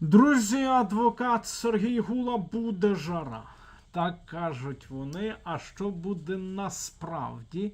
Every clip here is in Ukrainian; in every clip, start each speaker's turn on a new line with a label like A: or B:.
A: Друзі, адвокат Сергій Гула буде жара. Так кажуть вони. А що буде насправді?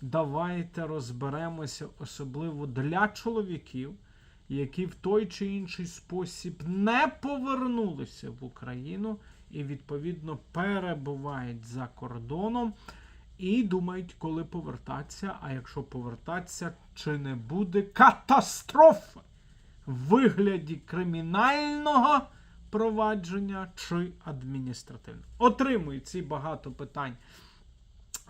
A: Давайте розберемося, особливо для чоловіків, які в той чи інший спосіб не повернулися в Україну і, відповідно, перебувають за кордоном і думають, коли повертатися. А якщо повертатися, чи не буде катастрофи? Вигляді кримінального провадження чи адміністративного. Отримую ці багато питань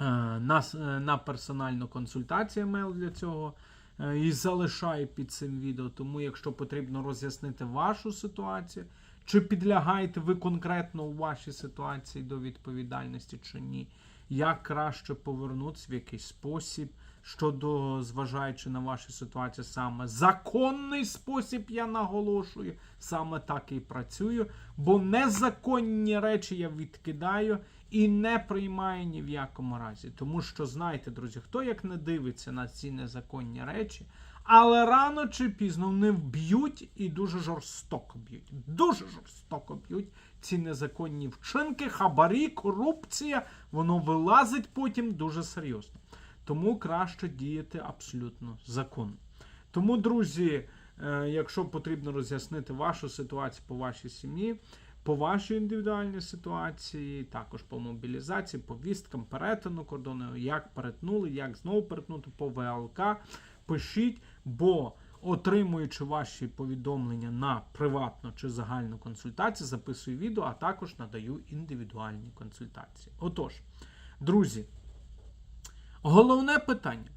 A: е, на, е, на персональну консультацію емейл для цього. е, І залишаю під цим відео. Тому, якщо потрібно роз'яснити вашу ситуацію, чи підлягаєте ви конкретно у вашій ситуації до відповідальності чи ні, як краще повернутися в якийсь спосіб, щодо, зважаючи на вашу ситуацію, саме законний спосіб, я наголошую, саме так і працюю, бо незаконні речі я відкидаю і не приймаю ні в якому разі. Тому що, знаєте, друзі, хто як не дивиться на ці незаконні речі, але рано чи пізно вони вб'ють і дуже жорстоко б'ють. Дуже жорстоко б'ють ці незаконні вчинки, хабарі, корупція, воно вилазить потім дуже серйозно. Тому краще діяти абсолютно законно. Тому, друзі, е, якщо потрібно роз'яснити вашу ситуацію по вашій сім'ї, по вашій індивідуальній ситуації, також по мобілізації, по вісткам, перетину кордону, як перетнули, як знову перетнути по ВЛК, пишіть, бо отримуючи ваші повідомлення на приватну чи загальну консультацію, записую відео, а також надаю індивідуальні консультації. Отож, друзі, Головне питання: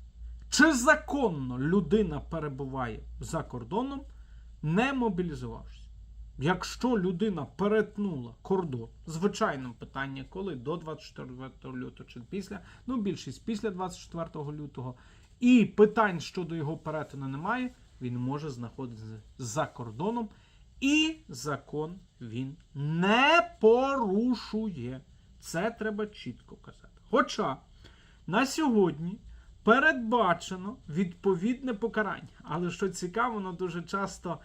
A: чи законно людина перебуває за кордоном, не мобілізувавшись? Якщо людина перетнула кордон, звичайно питання, коли до 24 лютого чи після, ну більшість після 24 лютого, і питань щодо його перетину немає, він може знаходитися за кордоном, і закон він не порушує. Це треба чітко казати. Хоча на сьогодні передбачено відповідне покарання. Але що цікаво, воно дуже часто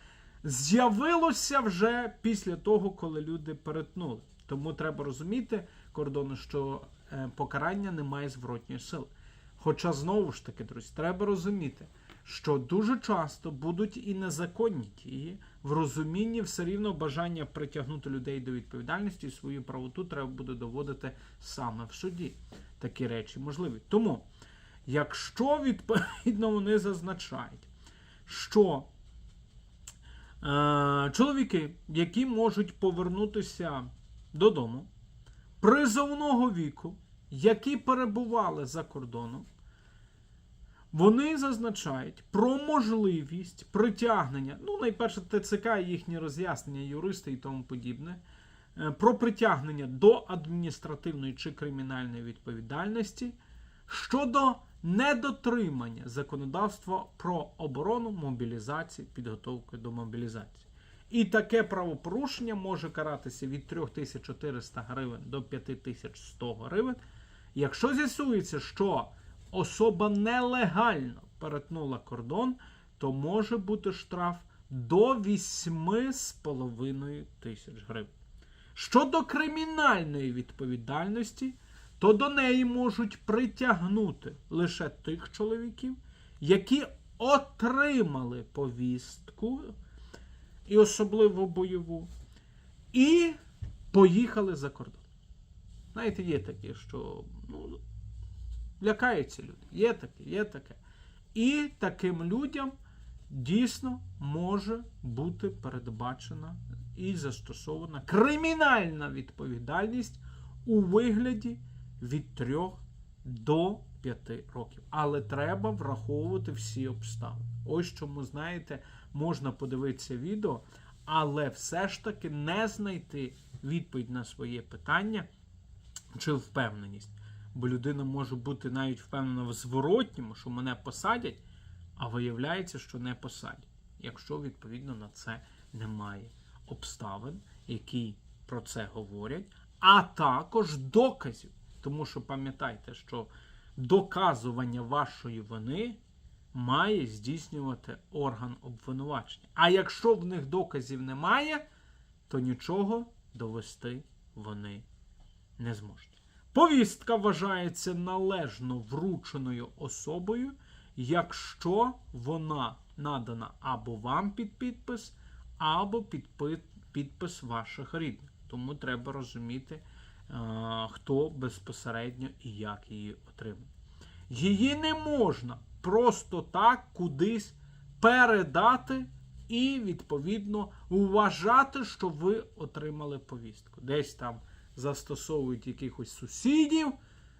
A: з'явилося вже після того, коли люди перетнули. Тому треба розуміти кордону, що е, покарання не має зворотньої сили. Хоча знову ж таки, друзі, треба розуміти, що дуже часто будуть і незаконні дії, в розумінні все рівно бажання притягнути людей до відповідальності і свою правоту треба буде доводити саме в суді. Такі речі можливі. Тому, якщо відповідно вони зазначають, що е, чоловіки, які можуть повернутися додому, призовного віку, які перебували за кордоном, вони зазначають про можливість притягнення, ну, найперше, ТЦК, їхні роз'яснення, юристи і тому подібне, е, про притягнення до адміністративної чи кримінальної відповідальності щодо недотримання законодавства про оборону, мобілізацію, підготовку до мобілізації. І таке правопорушення може каратися від 3400 гривень до 5100 гривень, якщо з'ясується, що особа нелегально перетнула кордон, то може бути штраф до 8,5 тисяч гривень. Щодо кримінальної відповідальності, то до неї можуть притягнути лише тих чоловіків, які отримали повістку, і особливо бойову, і поїхали за кордон. Знаєте, є такі, що ну, лякаються люди. Є таке, є таке. І таким людям дійсно може бути передбачена і застосована кримінальна відповідальність у вигляді від 3 до 5 років. Але треба враховувати всі обставини. Ось чому, знаєте, можна подивитися відео, але все ж таки не знайти відповідь на своє питання чи впевненість. Бо людина може бути навіть впевнена в зворотньому, що мене посадять, а виявляється, що не посадять, якщо відповідно на це немає обставин, які про це говорять, а також доказів. Тому що пам'ятайте, що доказування вашої вини має здійснювати орган обвинувачення. А якщо в них доказів немає, то нічого довести вони не зможуть. Повістка вважається належно врученою особою, якщо вона надана або вам під підпис, або під підпис ваших рідних. Тому треба розуміти, е, хто безпосередньо і як її отримав. Її не можна просто так кудись передати і, відповідно, вважати, що ви отримали повістку. Десь там застосовують якихось сусідів,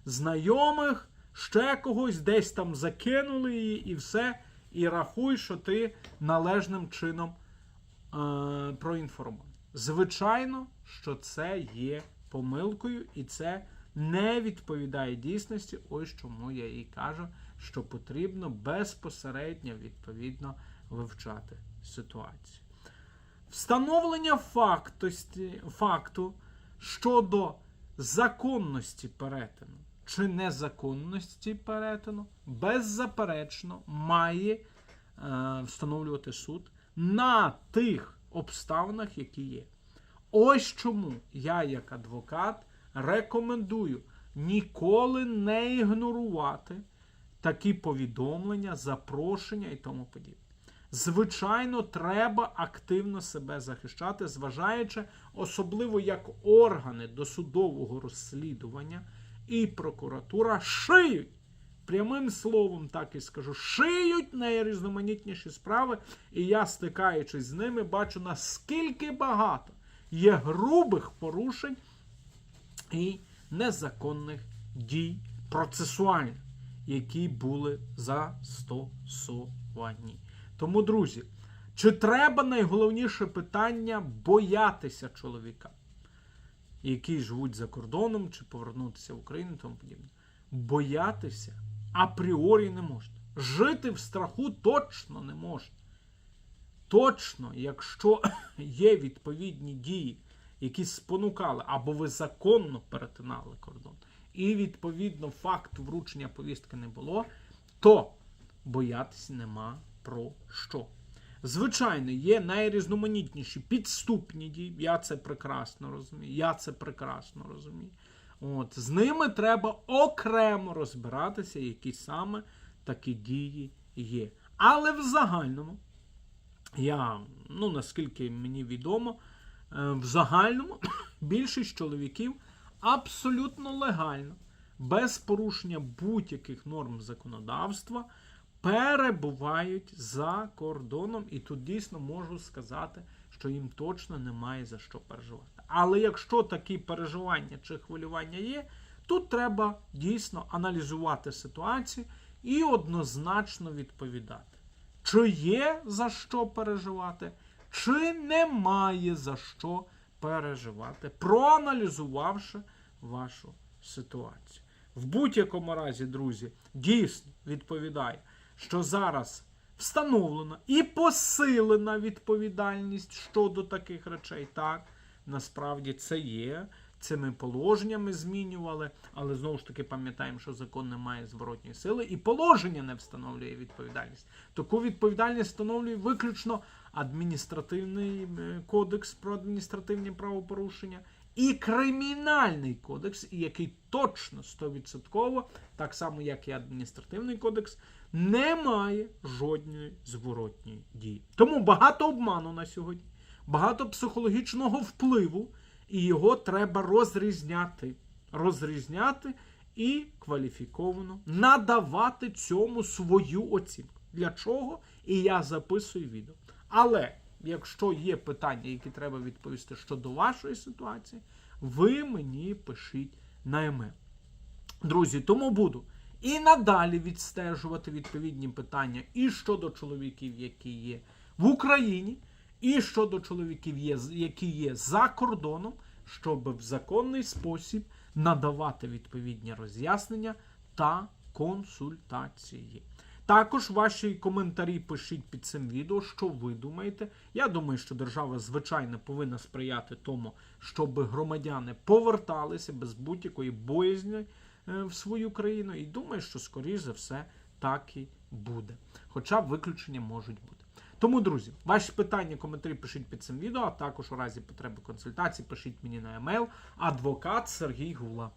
A: знайомих, ще когось, десь там закинули її і все. І рахуй, що ти належним чином е, проінформований. Звичайно, що це є помилкою, і це не відповідає дійсності. Ось чому я і кажу, що потрібно безпосередньо відповідно вивчати ситуацію. Встановлення фактості, факту щодо законності перетину чи незаконності перетину беззаперечно має е, встановлювати суд на тих обставинах, які є. Ось чому я, як адвокат, рекомендую ніколи не ігнорувати такі повідомлення, запрошення і тому подібне. Звичайно, треба активно себе захищати, зважаючи, особливо як органи досудового розслідування і прокуратура шиють. Прямим словом, так і скажу, шиють найрізноманітніші справи, і я, стикаючись з ними, бачу, наскільки багато є грубих порушень і незаконних дій процесуальних, які були застосовані. Тому, друзі, чи треба найголовніше питання боятися чоловіка, які живуть за кордоном, чи повернутися в Україну тому подібне? Боятися апріорі не можна. Жити в страху точно не можна. Точно, якщо є відповідні дії, які спонукали, або ви законно перетинали кордон, і відповідно факту вручення повістки не було, то боятися нема про що. Звичайно, є найрізноманітніші підступні дії. Я це прекрасно розумію. Я це прекрасно розумію. От, з ними треба окремо розбиратися, які саме такі дії є. Але в загальному, я, ну наскільки мені відомо, е, в загальному більшість чоловіків абсолютно легально, без порушення будь-яких норм законодавства, перебувають за кордоном, і тут дійсно можу сказати, що їм точно немає за що переживати. Але якщо такі переживання чи хвилювання є, тут треба дійсно аналізувати ситуацію і однозначно відповідати, чи є за що переживати, чи немає за що переживати, проаналізувавши вашу ситуацію. В будь-якому разі, друзі, дійсно відповідає, що зараз встановлена і посилена відповідальність щодо таких речей. Так, насправді це є. Цими положеннями змінювали, але знову ж таки пам'ятаємо, що закон не має зворотньої сили, і положення не встановлює відповідальність. Таку відповідальність встановлює виключно адміністративний е, кодекс про адміністративні правопорушення і кримінальний кодекс, який точно 100%, так само як і адміністративний кодекс, не має жодної зворотньої дії. Тому багато обману на сьогодні, багато психологічного впливу, і його треба розрізняти. Розрізняти і кваліфіковано надавати цьому свою оцінку. Для чого? І я записую відео. Але якщо є питання, які треба відповісти щодо вашої ситуації, ви мені пишіть на емейл. Друзі, тому буду і надалі відстежувати відповідні питання і щодо чоловіків, які є в Україні, і щодо чоловіків, які є за кордоном, щоб в законний спосіб надавати відповідні роз'яснення та консультації. Також ваші коментарі пишіть під цим відео, що ви думаєте. Я думаю, що держава, звичайно, повинна сприяти тому, щоб громадяни поверталися без будь-якої боязні е, в свою країну. І думаю, що, скоріш за все, так і буде. Хоча виключення можуть бути. Тому, друзі, ваші питання, коментарі пишіть під цим відео, а також у разі потреби консультації пишіть мені на емейл адвокат Сергій Гула.